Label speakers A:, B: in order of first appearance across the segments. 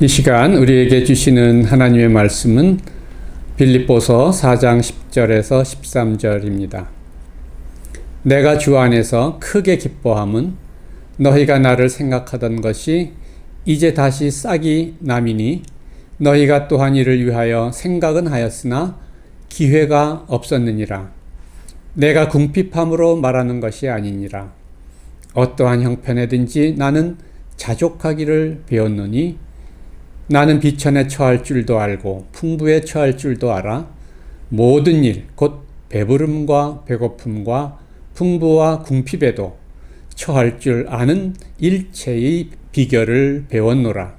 A: 이 시간 우리에게 주시는 하나님의 말씀은 빌립보서 4장 10절에서 13절입니다. 내가 주 안에서 크게 기뻐함은 너희가 나를 생각하던 것이 이제 다시 싹이 남이니 너희가 또한 이를 위하여 생각은 하였으나 기회가 없었느니라. 내가 궁핍함으로 말하는 것이 아니니라. 어떠한 형편에든지 나는 자족하기를 배웠노니 나는 비천에 처할 줄도 알고 풍부에 처할 줄도 알아 모든 일 곧 배부름과 배고픔과 풍부와 궁핍에도 처할 줄 아는 일체의 비결을 배웠노라.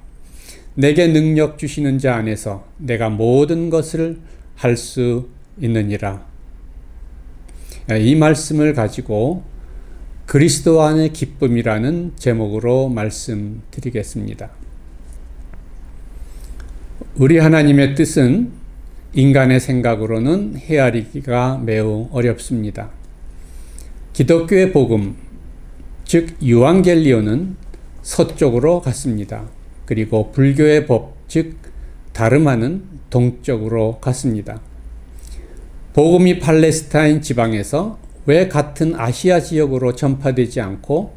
A: 내게 능력 주시는 자 안에서 내가 모든 것을 할 수 있느니라. 이 말씀을 가지고 그리스도 안의 기쁨이라는 제목으로 말씀드리겠습니다. 우리 하나님의 뜻은 인간의 생각으로는 헤아리기가 매우 어렵습니다. 기독교의 복음, 즉 유앙겔리오는 서쪽으로 갔습니다. 그리고 불교의 법, 즉 다르마는 동쪽으로 갔습니다. 복음이 팔레스타인 지방에서 왜 같은 아시아 지역으로 전파되지 않고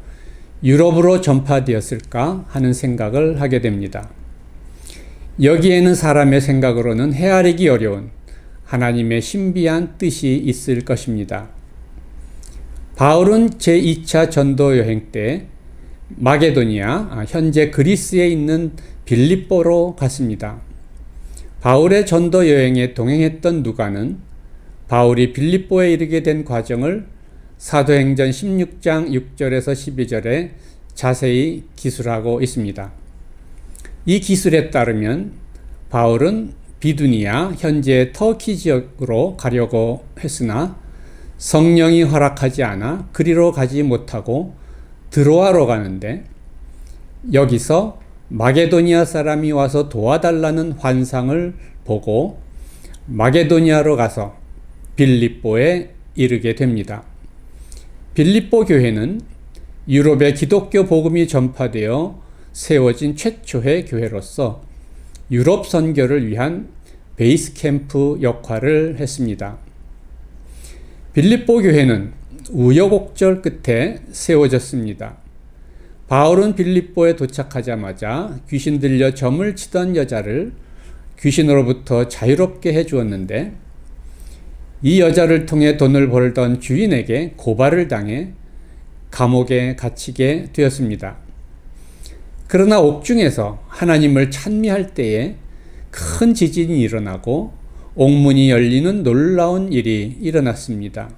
A: 유럽으로 전파되었을까 하는 생각을 하게 됩니다. 여기에는 사람의 생각으로는 헤아리기 어려운 하나님의 신비한 뜻이 있을 것입니다. 바울은 제2차 전도 여행 때 마게도니아, 아, 현재 그리스에 있는 빌립보로 갔습니다. 바울의 전도 여행에 동행했던 누가는 바울이 빌립보에 이르게 된 과정을 사도행전 16장 6절에서 12절에 자세히 기술하고 있습니다. 이 기술에 따르면 바울은 비두니아 현재 터키 지역으로 가려고 했으나 성령이 허락하지 않아 그리로 가지 못하고 드로아로 가는데 여기서 마게도니아 사람이 와서 도와달라는 환상을 보고 마게도니아로 가서 빌립보에 이르게 됩니다. 빌립보 교회는 유럽의 기독교 복음이 전파되어 세워진 최초의 교회로서 유럽 선교를 위한 베이스 캠프 역할을 했습니다. 빌립보 교회는 우여곡절 끝에 세워졌습니다. 바울은 빌립보에 도착하자마자 귀신 들려 점을 치던 여자를 귀신으로부터 자유롭게 해 주었는데 이 여자를 통해 돈을 벌던 주인에게 고발을 당해 감옥에 갇히게 되었습니다. 그러나 옥중에서 하나님을 찬미할 때에 큰 지진이 일어나고 옥문이 열리는 놀라운 일이 일어났습니다.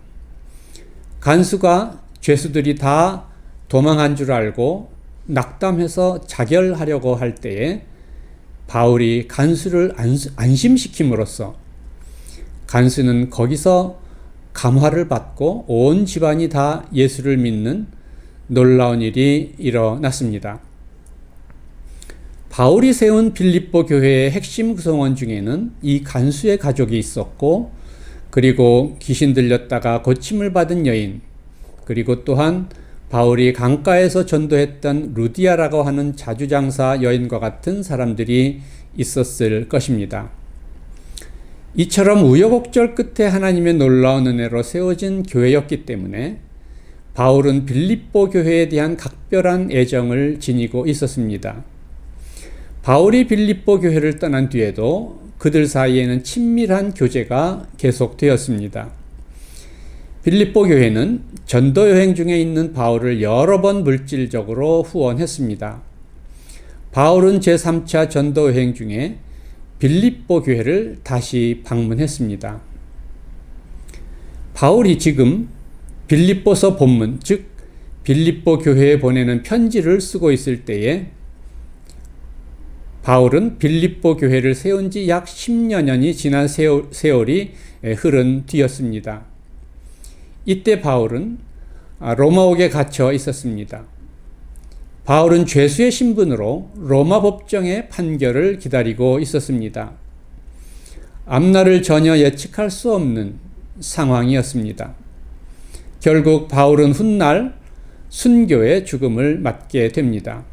A: 간수가 죄수들이 다 도망한 줄 알고 낙담해서 자결하려고 할 때에 바울이 간수를 안심시킴으로써 간수는 거기서 감화를 받고 온 집안이 다 예수를 믿는 놀라운 일이 일어났습니다. 바울이 세운 빌립보 교회의 핵심 구성원 중에는 이 간수의 가족이 있었고 그리고 귀신 들렸다가 고침을 받은 여인 그리고 또한 바울이 강가에서 전도했던 루디아라고 하는 자주장사 여인과 같은 사람들이 있었을 것입니다. 이처럼 우여곡절 끝에 하나님의 놀라운 은혜로 세워진 교회였기 때문에 바울은 빌립보 교회에 대한 각별한 애정을 지니고 있었습니다. 바울이 빌립보 교회를 떠난 뒤에도 그들 사이에는 친밀한 교제가 계속되었습니다. 빌립보 교회는 전도 여행 중에 있는 바울을 여러 번 물질적으로 후원했습니다. 바울은 제3차 전도 여행 중에 빌립보 교회를 다시 방문했습니다. 바울이 지금 빌립보서 본문, 즉 빌립보 교회에 보내는 편지를 쓰고 있을 때에 바울은 빌립보 교회를 세운 지 약 10여 년이 지난 세월 이 흐른 뒤였습니다. 이때 바울은 아, 로마옥에 갇혀 있었습니다. 바울은 죄수의 신분으로 로마 법정의 판결을 기다리고 있었습니다. 앞날을 전혀 예측할 수 없는 상황이었습니다. 결국 바울은 훗날 순교의 죽음을 맞게 됩니다.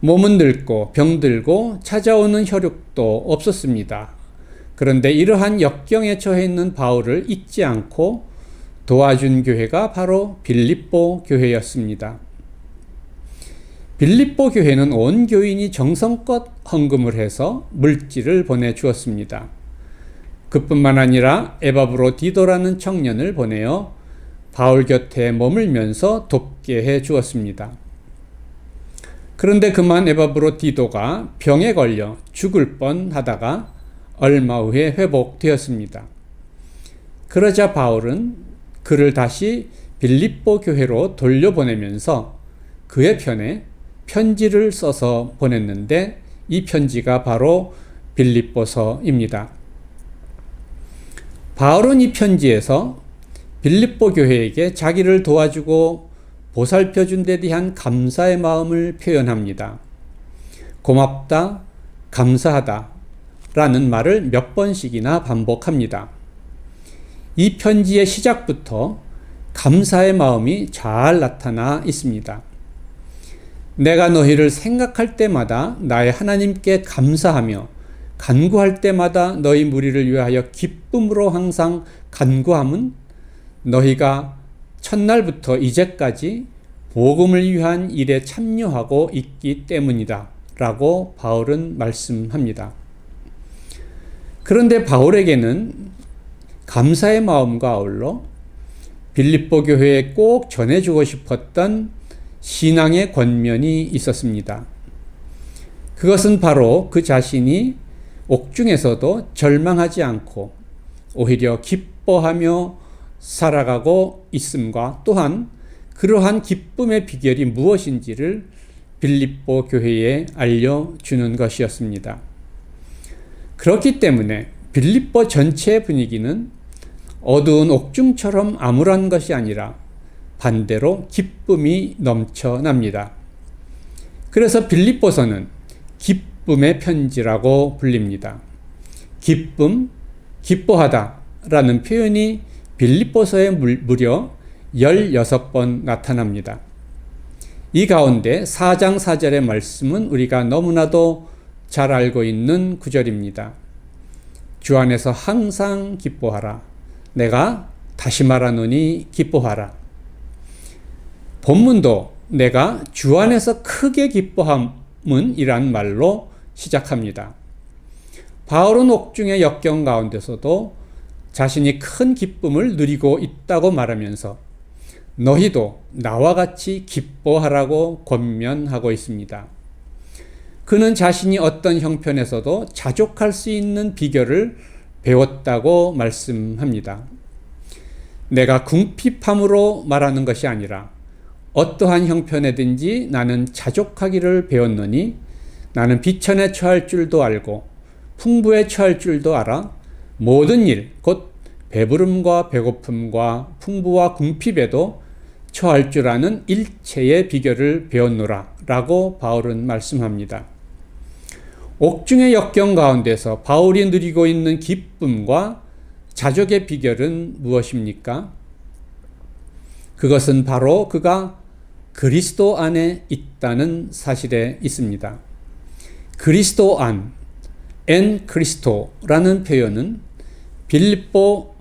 A: 몸은 늙고 병들고 찾아오는 혈육도 없었습니다. 그런데 이러한 역경에 처해 있는 바울을 잊지 않고 도와준 교회가 바로 빌립보 교회였습니다. 빌립보 교회는 온 교인이 정성껏 헌금을 해서 물질을 보내주었습니다. 그뿐만 아니라 에바브로 디도라는 청년을 보내어 바울 곁에 머물면서 돕게 해 주었습니다. 그런데 그만 에바브로 디도가 병에 걸려 죽을 뻔 하다가 얼마 후에 회복되었습니다. 그러자 바울은 그를 다시 빌립보 교회로 돌려보내면서 그의 편에 편지를 써서 보냈는데 이 편지가 바로 빌립보서입니다. 바울은 이 편지에서 빌립보 교회에게 자기를 도와주고 보살펴 준 데 대한 감사의 마음을 표현합니다. 고맙다, 감사하다 라는 말을 몇 번씩이나 반복합니다. 이 편지의 시작부터 감사의 마음이 잘 나타나 있습니다. 내가 너희를 생각할 때마다 나의 하나님께 감사하며 간구할 때마다 너희 무리를 위하여 기쁨으로 항상 간구함은 너희가 첫날부터 이제까지 복음을 위한 일에 참여하고 있기 때문이다. 라고 바울은 말씀합니다. 그런데 바울에게는 감사의 마음과 아울러 빌립보 교회에 꼭 전해주고 싶었던 신앙의 권면이 있었습니다. 그것은 바로 그 자신이 옥중에서도 절망하지 않고 오히려 기뻐하며 살아가고 있음과 또한 그러한 기쁨의 비결이 무엇인지를 빌립보 교회에 알려주는 것이었습니다. 그렇기 때문에 빌립보 전체의 분위기는 어두운 옥중처럼 암울한 것이 아니라 반대로 기쁨이 넘쳐납니다. 그래서 빌립보서는 기쁨의 편지라고 불립니다. 기쁨, 기뻐하다 라는 표현이 빌립보서에 무려 16번 나타납니다. 이 가운데 4장 4절의 말씀은 우리가 너무나도 잘 알고 있는 구절입니다. 주 안에서 항상 기뻐하라. 내가 다시 말하노니 기뻐하라. 본문도 내가 주 안에서 크게 기뻐함은 이란 말로 시작합니다. 바울은 옥중의 역경 가운데서도 자신이 큰 기쁨을 누리고 있다고 말하면서 너희도 나와 같이 기뻐하라고 권면하고 있습니다. 그는 자신이 어떤 형편에서도 자족할 수 있는 비결을 배웠다고 말씀합니다. 내가 궁핍함으로 말하는 것이 아니라 어떠한 형편에든지 나는 자족하기를 배웠노니 나는 비천에 처할 줄도 알고 풍부에 처할 줄도 알아 모든 일, 곧 배부름과 배고픔과 풍부와 궁핍에도 처할 줄 아는 일체의 비결을 배웠노라 라고 바울은 말씀합니다. 옥중의 역경 가운데서 바울이 누리고 있는 기쁨과 자족의 비결은 무엇입니까? 그것은 바로 그가 그리스도 안에 있다는 사실에 있습니다. 그리스도 안, 엔 크리스토라는 표현은 빌립보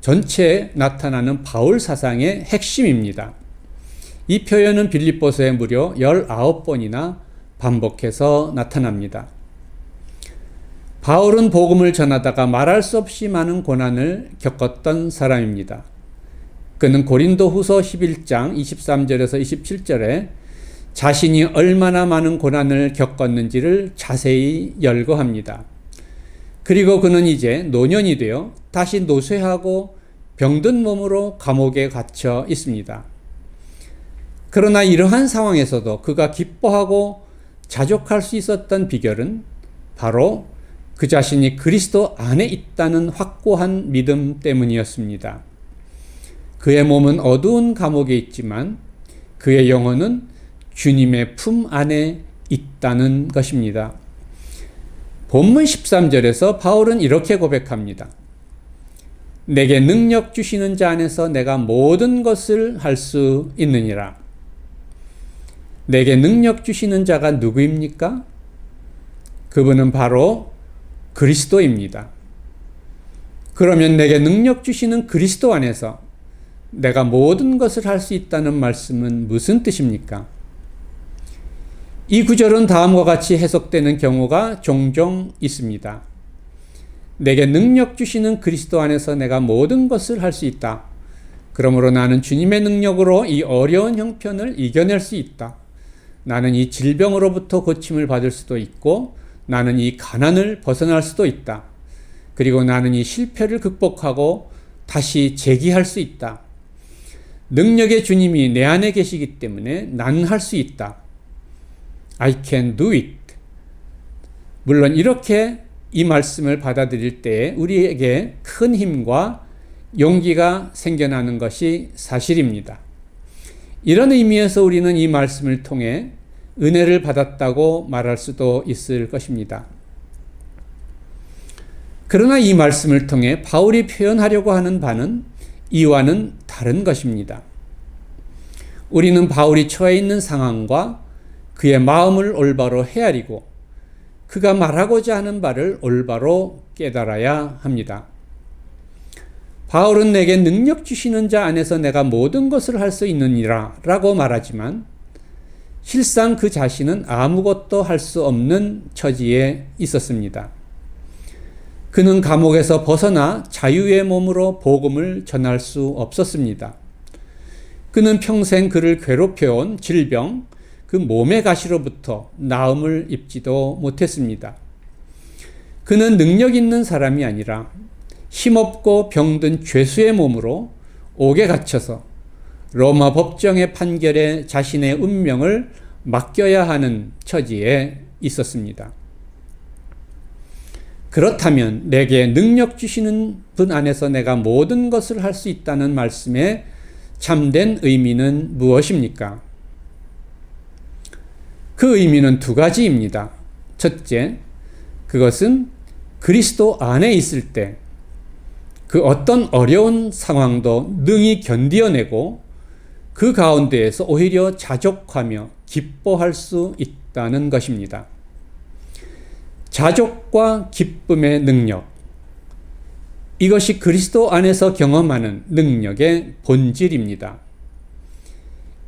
A: 전체에 나타나는 바울 사상의 핵심입니다. 이 표현은 빌립보서에 무려 19번이나 반복해서 나타납니다. 바울은 복음을 전하다가 말할 수 없이 많은 고난을 겪었던 사람입니다. 그는 고린도 후서 11장 23절에서 27절에 자신이 얼마나 많은 고난을 겪었는지를 자세히 열거합니다. 그리고 그는 이제 노년이 되어 다시 노쇠하고 병든 몸으로 감옥에 갇혀 있습니다. 그러나 이러한 상황에서도 그가 기뻐하고 자족할 수 있었던 비결은 바로 그 자신이 그리스도 안에 있다는 확고한 믿음 때문이었습니다. 그의 몸은 어두운 감옥에 있지만 그의 영혼은 주님의 품 안에 있다는 것입니다. 본문 13절에서 바울은 이렇게 고백합니다. 내게 능력 주시는 자 안에서 내가 모든 것을 할 수 있느니라. 내게 능력 주시는 자가 누구입니까? 그분은 바로 그리스도입니다. 그러면 내게 능력 주시는 그리스도 안에서 내가 모든 것을 할 수 있다는 말씀은 무슨 뜻입니까? 이 구절은 다음과 같이 해석되는 경우가 종종 있습니다. 내게 능력 주시는 그리스도 안에서 내가 모든 것을 할 수 있다. 그러므로 나는 주님의 능력으로 이 어려운 형편을 이겨낼 수 있다. 나는 이 질병으로부터 고침을 받을 수도 있고, 나는 이 가난을 벗어날 수도 있다. 그리고 나는 이 실패를 극복하고 다시 재기할 수 있다. 능력의 주님이 내 안에 계시기 때문에 나는 할수 있다. I can do it. 물론 이렇게 이 말씀을 받아들일 때 우리에게 큰 힘과 용기가 생겨나는 것이 사실입니다. 이런 의미에서 우리는 이 말씀을 통해 은혜를 받았다고 말할 수도 있을 것입니다. 그러나 이 말씀을 통해 바울이 표현하려고 하는 바는 이와는 다른 것입니다. 우리는 바울이 처해 있는 상황과 그의 마음을 올바로 헤아리고 그가 말하고자 하는 바를 올바로 깨달아야 합니다. 바울은 내게 능력 주시는 자 안에서 내가 모든 것을 할 수 있느니라 라고 말하지만 실상 그 자신은 아무것도 할 수 없는 처지에 있었습니다. 그는 감옥에서 벗어나 자유의 몸으로 복음을 전할 수 없었습니다. 그는 평생 그를 괴롭혀온 질병, 그 몸의 가시로부터 나음을 입지도 못했습니다. 그는 능력 있는 사람이 아니라 힘없고 병든 죄수의 몸으로 옥에 갇혀서 로마 법정의 판결에 자신의 운명을 맡겨야 하는 처지에 있었습니다. 그렇다면 내게 능력 주시는 분 안에서 내가 모든 것을 할 수 있다는 말씀의 참된 의미는 무엇입니까? 그 의미는 두 가지입니다. 첫째, 그것은 그리스도 안에 있을 때 그 어떤 어려운 상황도 능히 견디어내고 그 가운데에서 오히려 자족하며 기뻐할 수 있다는 것입니다. 자족과 기쁨의 능력. 이것이 그리스도 안에서 경험하는 능력의 본질입니다.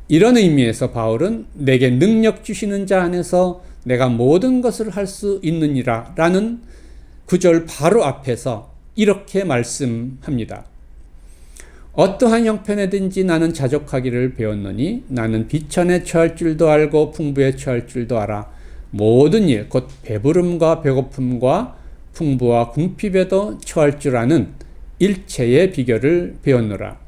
A: 이런 의미에서 바울은 내게 능력 주시는 자 안에서 내가 모든 것을 할 수 있느니라 라는 구절 바로 앞에서 이렇게 말씀합니다. 어떠한 형편에든지 나는 자족하기를 배웠노니 나는 비천에 처할 줄도 알고 풍부에 처할 줄도 알아 모든 일, 곧 배부름과 배고픔과 풍부와 궁핍에도 처할 줄 아는 일체의 비결을 배웠노라.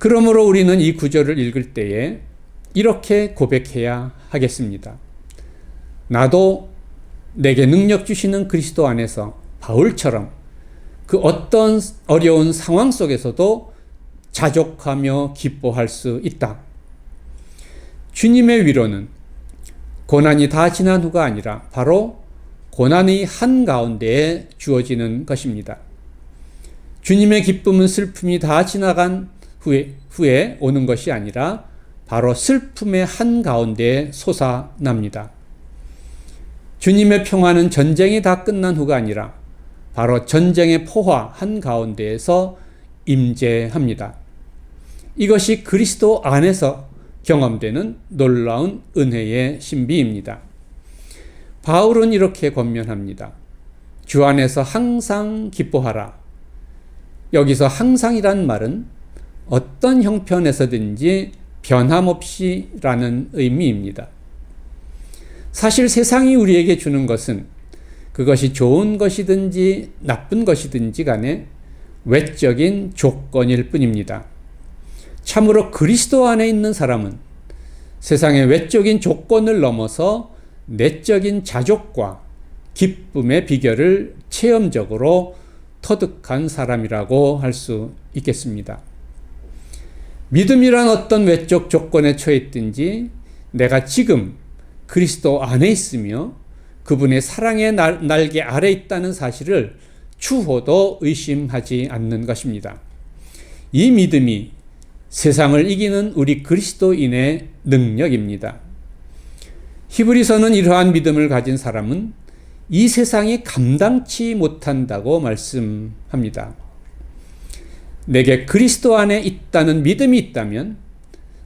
A: 그러므로 우리는 이 구절을 읽을 때에 이렇게 고백해야 하겠습니다. 나도 내게 능력 주시는 그리스도 안에서 바울처럼 그 어떤 어려운 상황 속에서도 자족하며 기뻐할 수 있다. 주님의 위로는 고난이 다 지난 후가 아니라 바로 고난의 한가운데에 주어지는 것입니다. 주님의 기쁨은 슬픔이 다 지나간 후에, 후에 오는 것이 아니라 바로 슬픔의 한가운데에 솟아납니다. 주님의 평화는 전쟁이 다 끝난 후가 아니라 바로 전쟁의 포화 한가운데에서 임재합니다. 이것이 그리스도 안에서 경험되는 놀라운 은혜의 신비입니다. 바울은 이렇게 권면합니다. 주 안에서 항상 기뻐하라. 여기서 항상이란 말은 어떤 형편에서든지 변함없이라는 의미입니다. 사실 세상이 우리에게 주는 것은 그것이 좋은 것이든지 나쁜 것이든지 간에 외적인 조건일 뿐입니다. 참으로 그리스도 안에 있는 사람은 세상의 외적인 조건을 넘어서 내적인 자족과 기쁨의 비결을 체험적으로 터득한 사람이라고 할 수 있겠습니다. 믿음이란 어떤 외적 조건에 처했든지 내가 지금 그리스도 안에 있으며 그분의 사랑의 날개 아래 있다는 사실을 추호도 의심하지 않는 것입니다. 이 믿음이 세상을 이기는 우리 그리스도인의 능력입니다. 히브리서는 이러한 믿음을 가진 사람은 이 세상이 감당치 못한다고 말씀합니다. 내게 그리스도 안에 있다는 믿음이 있다면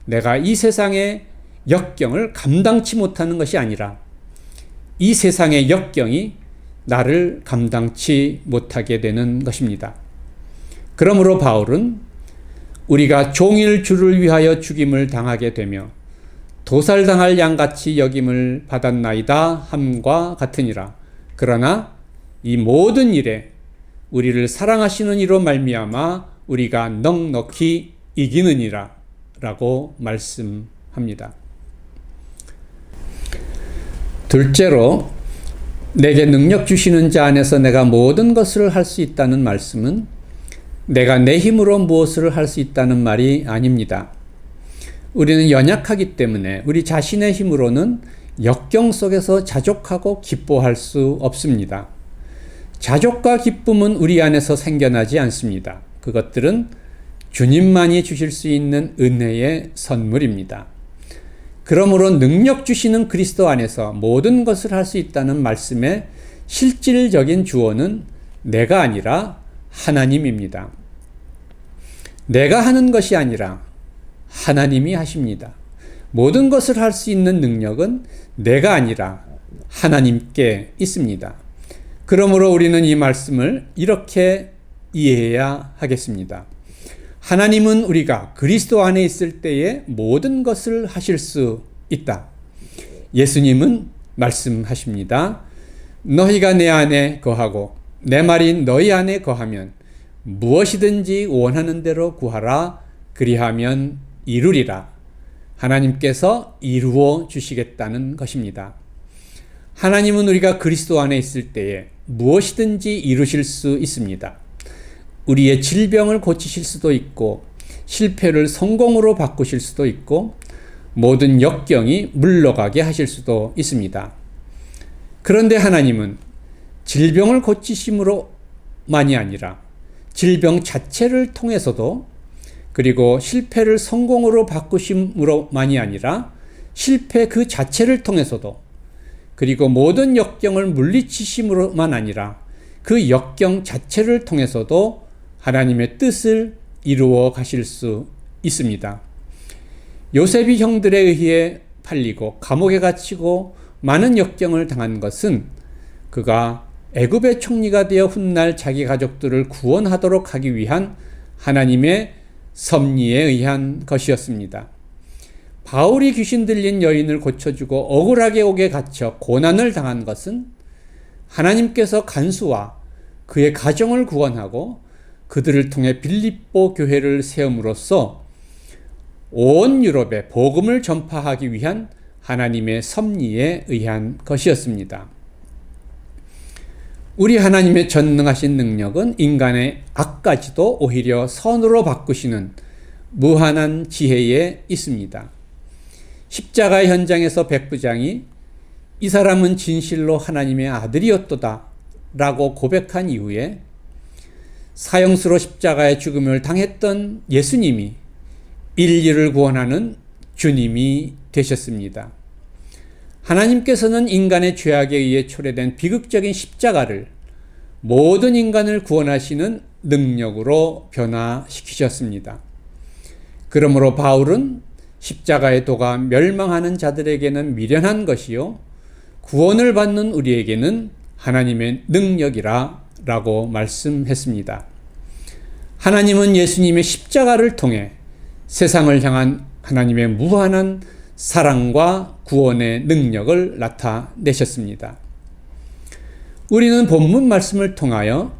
A: 내가 이 세상의 역경을 감당치 못하는 것이 아니라 이 세상의 역경이 나를 감당치 못하게 되는 것입니다. 그러므로 바울은 우리가 종일 주를 위하여 죽임을 당하게 되며 도살당할 양같이 여김을 받았나이다 함과 같으니라. 그러나 이 모든 일에 우리를 사랑하시는 이로 말미암아 우리가 넉넉히 이기느니라 라고 말씀합니다. 둘째로 내게 능력 주시는 자 안에서 내가 모든 것을 할 수 있다는 말씀은 내가 내 힘으로 무엇을 할 수 있다는 말이 아닙니다. 우리는 연약하기 때문에 우리 자신의 힘으로는 역경 속에서 자족하고 기뻐할 수 없습니다. 자족과 기쁨은 우리 안에서 생겨나지 않습니다. 그것들은 주님만이 주실 수 있는 은혜의 선물입니다. 그러므로 능력 주시는 그리스도 안에서 모든 것을 할 수 있다는 말씀의 실질적인 주어는 내가 아니라 하나님입니다. 내가 하는 것이 아니라 하나님이 하십니다. 모든 것을 할 수 있는 능력은 내가 아니라 하나님께 있습니다. 그러므로 우리는 이 말씀을 이렇게 이해해야 하겠습니다. 하나님은 우리가 그리스도 안에 있을 때에 모든 것을 하실 수 있다. 예수님은 말씀하십니다. 너희가 내 안에 거하고 내 말이 너희 안에 거하면 무엇이든지 원하는 대로 구하라 그리하면 이루리라. 하나님께서 이루어 주시겠다는 것입니다. 하나님은 우리가 그리스도 안에 있을 때에 무엇이든지 이루실 수 있습니다. 우리의 질병을 고치실 수도 있고, 실패를 성공으로 바꾸실 수도 있고, 모든 역경이 물러가게 하실 수도 있습니다. 그런데 하나님은 질병을 고치심으로만이 아니라 질병 자체를 통해서도 그리고 실패를 성공으로 바꾸심으로만이 아니라 실패 그 자체를 통해서도 그리고 모든 역경을 물리치심으로만 아니라 그 역경 자체를 통해서도 하나님의 뜻을 이루어 가실 수 있습니다. 요셉이 형들에 의해 팔리고 감옥에 갇히고 많은 역경을 당한 것은 그가 애굽의 총리가 되어 훗날 자기 가족들을 구원하도록 하기 위한 하나님의 섭리에 의한 것이었습니다. 바울이 귀신 들린 여인을 고쳐주고 억울하게 옥에 갇혀 고난을 당한 것은 하나님께서 간수와 그의 가정을 구원하고 그들을 통해 빌립보 교회를 세움으로써 온 유럽에 복음을 전파하기 위한 하나님의 섭리에 의한 것이었습니다. 우리 하나님의 전능하신 능력은 인간의 악까지도 오히려 선으로 바꾸시는 무한한 지혜에 있습니다. 십자가 현장에서 백부장이 이 사람은 진실로 하나님의 아들이었도다 라고 고백한 이후에 사형수로 십자가의 죽음을 당했던 예수님이 인류를 구원하는 주님이 되셨습니다. 하나님께서는 인간의 죄악에 의해 초래된 비극적인 십자가를 모든 인간을 구원하시는 능력으로 변화시키셨습니다. 그러므로 바울은 십자가의 도가 멸망하는 자들에게는 미련한 것이요. 구원을 받는 우리에게는 하나님의 능력이라 라고 말씀했습니다. 하나님은 예수님의 십자가를 통해 세상을 향한 하나님의 무한한 사랑과 구원의 능력을 나타내셨습니다. 우리는 본문 말씀을 통하여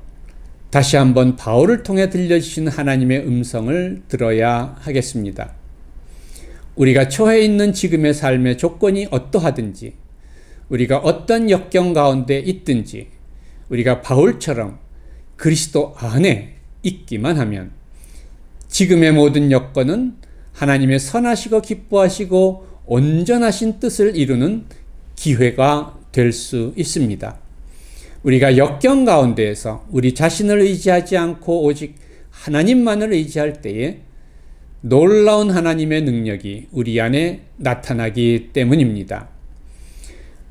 A: 다시 한번 바울을 통해 들려주신 하나님의 음성을 들어야 하겠습니다. 우리가 처해 있는 지금의 삶의 조건이 어떠하든지, 우리가 어떤 역경 가운데 있든지, 우리가 바울처럼 그리스도 안에 있기만 하면 지금의 모든 여건은 하나님의 선하시고 기뻐하시고 온전하신 뜻을 이루는 기회가 될 수 있습니다. 우리가 역경 가운데에서 우리 자신을 의지하지 않고 오직 하나님만을 의지할 때에 놀라운 하나님의 능력이 우리 안에 나타나기 때문입니다.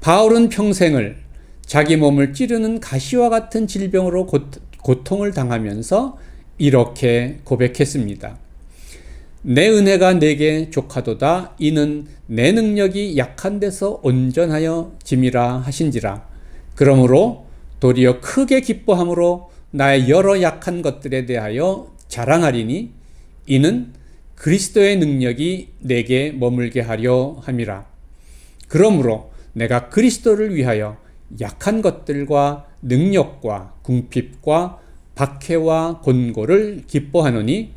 A: 바울은 평생을 자기 몸을 찌르는 가시와 같은 질병으로 고통을 당하면서 이렇게 고백했습니다. 내 은혜가 내게 족하도다. 이는 내 능력이 약한 데서 온전하여 짐이라 하신지라. 그러므로 도리어 크게 기뻐함으로 나의 여러 약한 것들에 대하여 자랑하리니 이는 그리스도의 능력이 내게 머물게 하려 함이라. 그러므로 내가 그리스도를 위하여 약한 것들과 능력과 궁핍과 박해와 곤고를 기뻐하노니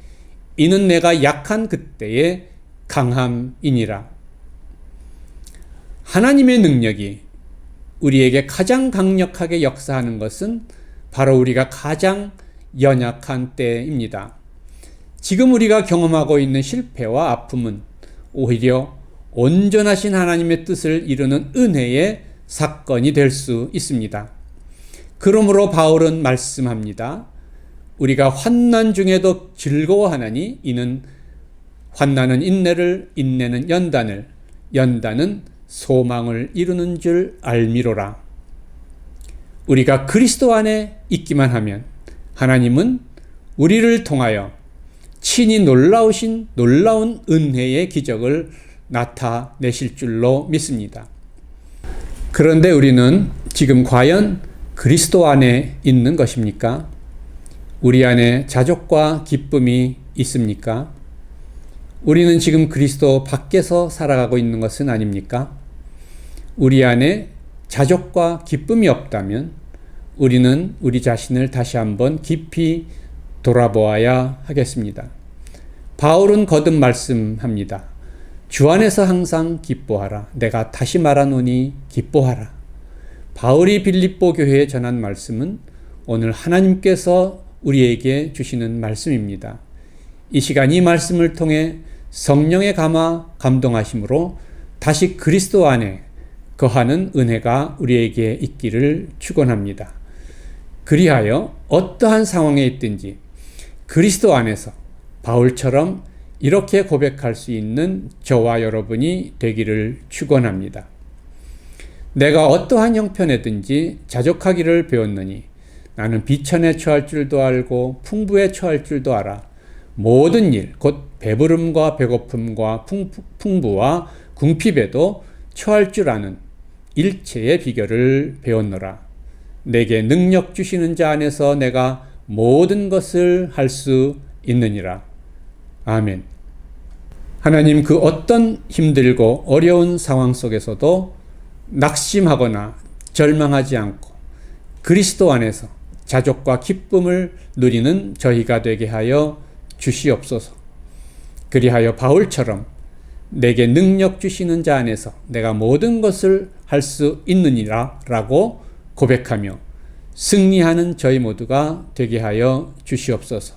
A: 이는 내가 약한 그때의 강함이니라. 하나님의 능력이 우리에게 가장 강력하게 역사하는 것은 바로 우리가 가장 연약한 때입니다. 지금 우리가 경험하고 있는 실패와 아픔은 오히려 온전하신 하나님의 뜻을 이루는 은혜의 사건이 될 수 있습니다. 그러므로 바울은 말씀합니다. 우리가 환난 중에도 즐거워하나니 이는 환난은 인내를 인내는 연단을 연단은 소망을 이루는 줄 알미로라. 우리가 그리스도 안에 있기만 하면 하나님은 우리를 통하여 친히 놀라우신 놀라운 은혜의 기적을 나타내실 줄로 믿습니다. 그런데 우리는 지금 과연 그리스도 안에 있는 것입니까? 우리 안에 자족과 기쁨이 있습니까? 우리는 지금 그리스도 밖에서 살아가고 있는 것은 아닙니까? 우리 안에 자족과 기쁨이 없다면 우리는 우리 자신을 다시 한번 깊이 돌아보아야 하겠습니다. 바울은 거듭 말씀합니다. 주 안에서 항상 기뻐하라. 내가 다시 말하노니 기뻐하라. 바울이 빌립보 교회에 전한 말씀은 오늘 하나님께서 우리에게 주시는 말씀입니다. 이 시간 이 말씀을 통해 성령의 감화 감동하심으로 다시 그리스도 안에 거하는 은혜가 우리에게 있기를 축원합니다. 그리하여 어떠한 상황에 있든지 그리스도 안에서 바울처럼 이렇게 고백할 수 있는 저와 여러분이 되기를 축원합니다. 내가 어떠한 형편에든지 자족하기를 배웠느니 나는 비천에 처할 줄도 알고 풍부에 처할 줄도 알아. 모든 일, 곧 배부름과 배고픔과 풍부 와 궁핍에도 처할 줄 아는 일체의 비결을 배웠노라. 내게 능력 주시는 자 안에서 내가 모든 것을 할 수 있느니라. 아멘. 하나님 그 어떤 힘들고 어려운 상황 속에서도 낙심하거나 절망하지 않고 그리스도 안에서 자족과 기쁨을 누리는 저희가 되게 하여 주시옵소서. 그리하여 바울처럼 내게 능력 주시는 자 안에서 내가 모든 것을 할 수 있느니라 라고 고백하며 승리하는 저희 모두가 되게 하여 주시옵소서.